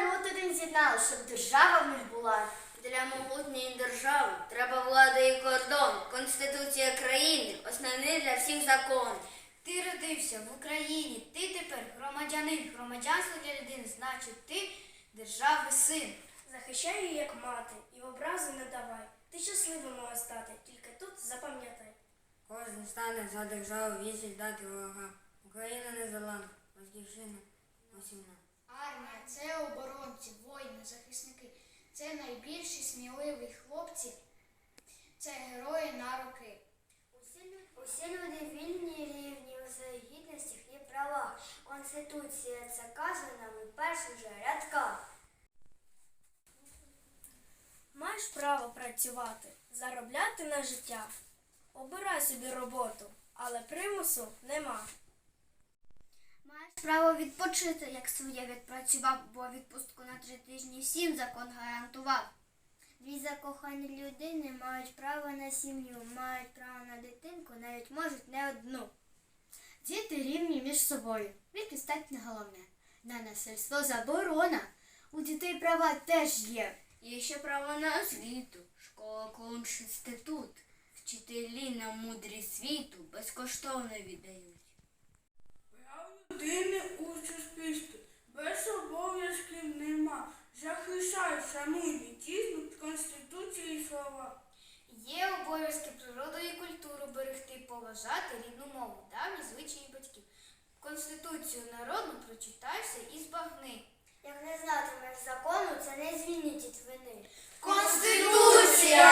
народ один з'єднали, щоб держава в них була. Для могутньої держави треба влада і кордон, конституція країни, основний для всіх закон. Ти родився в Україні, ти тепер громадянин. Громадянство для людини значить ти держави син. Захищай її як мати і образи не давай. Ти щасливим має стати, тільки тут запам'ятай. Кожен стане за державу вісіль дати ворогам. Україна не залана, батьківщина усім нам. Армія це оборонці, воїни, захисники. Це найбільші сміливі хлопці, це герої на роки. Усі люди, вільні і рівні у своїх гідностях і правах. Конституція нам у перших же рядках. Маєш право працювати, заробляти на життя. Обирай собі роботу, але примусу нема. Право відпочити, як своє відпрацював, бо відпустку на три тижні всім закон гарантував. Дві закохані людини мають право на сім'ю, мають право на дитинку, навіть можуть не одну. Діти рівні між собою. Вік і стать не головне. На насильство заборона. У дітей права теж є. Є ще право на освіту, школа колонж інститут. Вчителі на мудрі світу безкоштовно віддають. Прав людини у суспільстві без обов'язків нема. Захищай, шануй Конституцію і слова. Є обов'язки природу і культуру берегти, поважати рідну мову, давні звичаї батьків. Конституцію народу прочитайся і збагни. Як не знатимеш закону, це не звільнить від вини. Конституція!